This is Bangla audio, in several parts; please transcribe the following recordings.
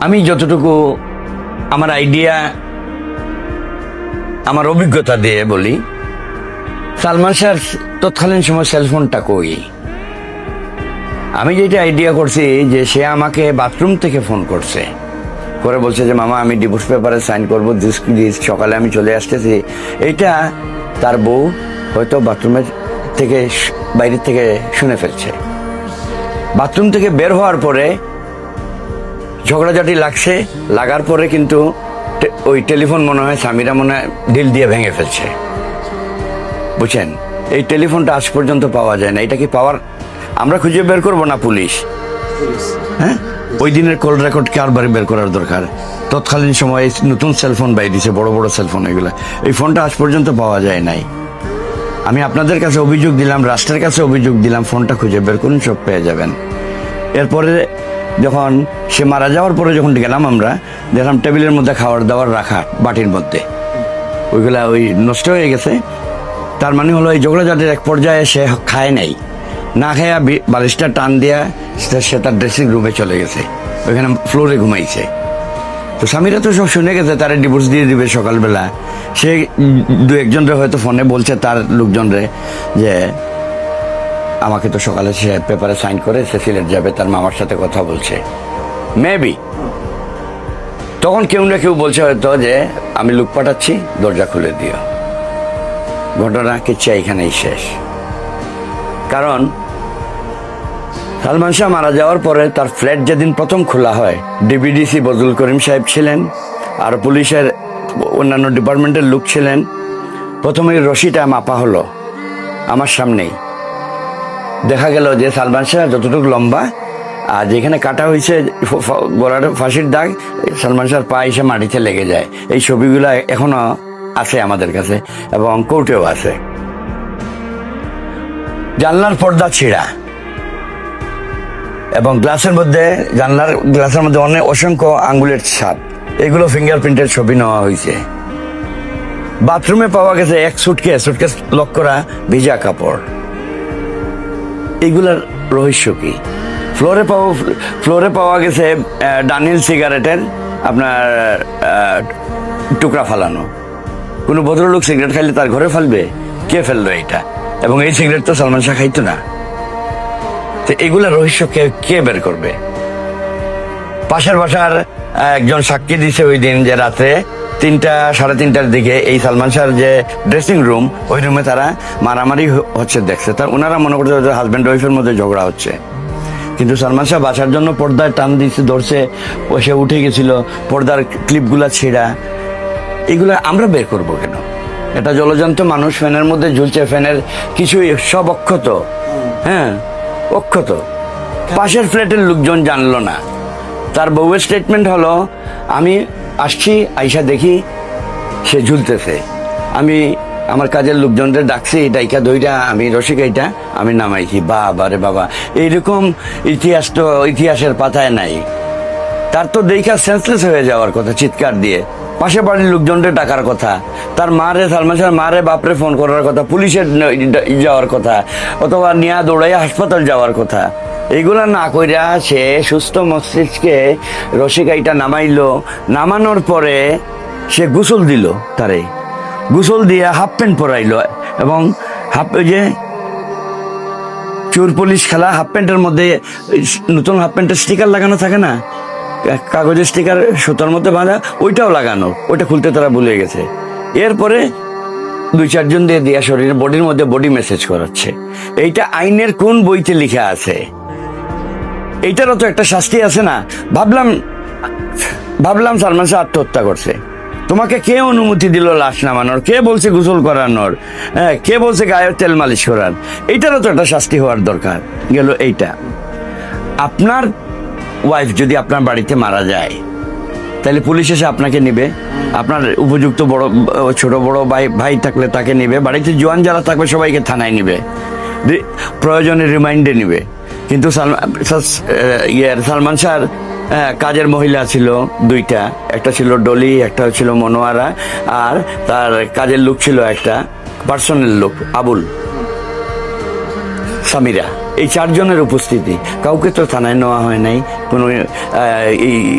আমি যতটুকু আমার আইডিয়া আমার অভিজ্ঞতা দিয়ে বলি, সালমান শাহ তৎকালীন সময় সেলফোনটা কই? আমি যেটা আইডিয়া করছি যে সে আমাকে বাথরুম থেকে ফোন করছে। করে বলছে যে, মামা, আমি ডিভোর্স পেপারে সাইন করব সকালে আমি চলে আসতেছি। এইটা তার বউ হয়তো বাথরুমের থেকে, বাইরের থেকে শুনে ফেলছে। বাথরুম থেকে বের হওয়ার পরে ঝগড়াঝাটি লাগছে, লাগার পরে কিন্তু ওই টেলিফোন মনে হয় স্বামীরা মনে হয় ঢিল দিয়ে ভেঙে ফেলছে। বুঝছেন? এই টেলিফোনটা আজ পর্যন্ত পাওয়া যায় না। এটা কি পাওয়ার? আমরা খুঁজে বের করব না পুলিশ? হ্যাঁ? ওই দিনের কল রেকর্ড কারবারে বের করার দরকার? তৎকালীন সময়ে নতুন সেলফোন বাই দিছে, বড় বড় সেলফোন এগুলো। এই ফোনটা আজ পর্যন্ত পাওয়া যায় নাই। আমি আপনাদের কাছে অভিযোগ দিলাম, রাষ্ট্রের কাছে অভিযোগ দিলাম ফোনটা খুঁজে বের করুন, সব পেয়ে যাবেন। এরপরে যখন সে মারা যাওয়ার পরে যখন গেলাম আমরা, দেখলাম টেবিলের মধ্যে খাবার দাবার রাখা বাটির মধ্যে। ওইগুলা ওই নষ্ট হয়ে গেছে। তার মানে হলো এই ঝগড়াঝাটির এক পর্যায়ে সে খায় নাই। না খায়া বালিশটা টান দিয়া সে তার ড্রেসিং রুমে চলে গেছে। ওইখানে ফ্লোরে ঘুমাইছে। তো স্বামীরা তো সব শুনে গেছে, তারে ডিভোর্স দিয়ে দিবে সকালবেলা। সে দু একজনরে হয়তো ফোনে বলছে, তার লোকজনরে যে আমাকে তো সকালে সে পেপারে সাইন করে সে সিলেট যাবে, তার মামার সাথে কথা বলছে। মেবি তখন কেউ না কেউ বলছে হয়তো যে, আমি লুক পাঠাচ্ছি, দরজা খুলে দিও। ঘটনা কিচ্ছা এখানেই শেষ। কারণ, সালমান শাহ মারা যাওয়ার পরে তার ফ্ল্যাট যেদিন প্রথম খোলা হয় ডিবিডিসি বজুল করিম সাহেব ছিলেন, আর পুলিশের অন্যান্য ডিপার্টমেন্টের লোক ছিলেন প্রথমে রশিটা মাপা হলো, আমার সামনেই। দেখা গেল যে সালমান শাহ যতটুকু লম্বা, আর যেখানে কাটা হয়েছে গলার ফাঁসির দাগ, সালমান শাহর পা এসে মাটিতে লেগে যায়। এই ছবিগুলো এখনও আছে আমাদের কাছে এবং কোর্টেও আছে। জানলার পর্দা ছিঁড়া এবং গ্লাসের মধ্যে, জানলার, গ্লাসের মধ্যে অনেক অসংখ্য আঙ্গুলের ছাপ। এগুলো ফিঙ্গারপ্রিন্টের ছবি নেওয়া হয়েছে। বাথরুমে পাওয়া গেছে এক সুটকেস সুটকেস লক করা ভিজা কাপড়। এগুলার রহস্য কি? ফ্লোরে পাওয়া ফ্লোরে পাওয়া গেছে ডানিল সিগারেটের আপনার টুকরা ফালানো। কোনো ভদ্রলোক সিগারেট খাইলে তার ঘরে ফেলবে? কে ফেলল এটা? এবং এই সিগারেট তো সালমান শাহ খাইতো না। তো এগুলা রহস্য কে কে বের করবে? পাশের বাসার একজন সাক্ষী দিছে ওই দিন যে রাত্রে তিনটা, সাড়ে তিনটার দিকে এই সালমান শাহর যে ড্রেসিং রুম ওই রুমে তারা মারামারি হচ্ছে দেখছে। তার ওনারা মনে করছে হাজব্যান্ড ওয়াইফের মধ্যে ঝগড়া হচ্ছে। কিন্তু সালমান শাহ বাঁচার জন্য পর্দায় টান দিচ্ছে ধরছে সে উঠে গেছিল, পর্দার ক্লিপগুলা ছেঁড়া। এগুলো আমরা বের করব কেন? এটা জলজন্ত মানুষ, ফ্যানের মধ্যে ঝুলছে, ফ্যানের কিছুই সব অক্ষত। হ্যাঁ অক্ষত। পাশের ফ্ল্যাটের লোকজন জানলো না। তার বউয়ের স্টেটমেন্ট হলো, আমি আসছি, আইসা দেখি সে ঝুলতেছে। আমি আমার কাজের লোকজনদের ডাকছি, ডাইকা দইটা আমি রসিকাইটা আমি নামাইছি। বাবা রে বাবা, এইরকম ইতিহাস তো ইতিহাসের পাতায় নাই। তার তো দেখা সেন্সলেস হয়ে যাওয়ার কথা, চিৎকার দিয়ে। পাশে বাড়ির লোকজনদের ডাকার কথা, তার মারে সালমান শাহ, মারে বাপরে ফোন করার কথা, পুলিশের যাওয়ার কথা, অথবা নিয়া দৌড়াইয়া হাসপাতাল যাওয়ার কথা। এইগুলা না কইরা সে সুস্থ মস্তিষ্কে রসিকাইটা নামাইলো, নামানোর পরে সে গোসল দিল তারে। গোসল দিয়ে হাফ প্যান্ট পরাইল এবং হাফ যে চোর পুলিশ খেলা হাফ প্যান্টের মধ্যে নতুন হাফ প্যান্টের স্টিকার লাগানো থাকে না? কাগজের স্টিকার সুতার মধ্যে বাঁধা, ওইটাও লাগানো। ওইটা খুলতে তারা ভুলে গেছে। এরপরে দুই চারজন দিয়ে দিয়া শরীরের বডির মধ্যে বডি মেসেজ করাচ্ছে। এইটা আইনের কোন বইতে লিখা আছে? এইটারও তো একটা শাস্তি আছে না। ভাবলাম ভাবলাম সালমান শাহ আত্মহত্যা করছে। তোমাকে কে অনুমতি দিল লাশ নামানোর? কে বলছে গোসল করানোর? হ্যাঁ কে বলছে গায়ের তেল মালিশ করার? এইটারও তো একটা শাস্তি হওয়ার দরকার। গেল এইটা। আপনার ওয়াইফ যদি আপনার বাড়িতে মারা যায়, তাহলে পুলিশ এসে আপনাকে নিবে। আপনার উপযুক্ত বড়, ছোট বড় ভাই ভাই থাকলে তাকে নিবে। বাড়িতে জোয়ান যারা থাকবে সবাইকে থানায় নিবে। প্রয়োজনে রিমাইন্ডে নিবে। কিন্তু ইয়ের সালমান শাহর কাজের মহিলা ছিল দুইটা। একটা ছিল ডলি, একটা ছিল মনোয়ারা, আর তার কাজের লোক ছিল একটা পার্সোনাল লোক, আবুল। সামিরা। এই চারজনের উপস্থিতি। কাউকে তো থানায় নেওয়া হয় নাই, কোনো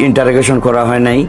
ইন্টারোগেশন করা হয় নাই।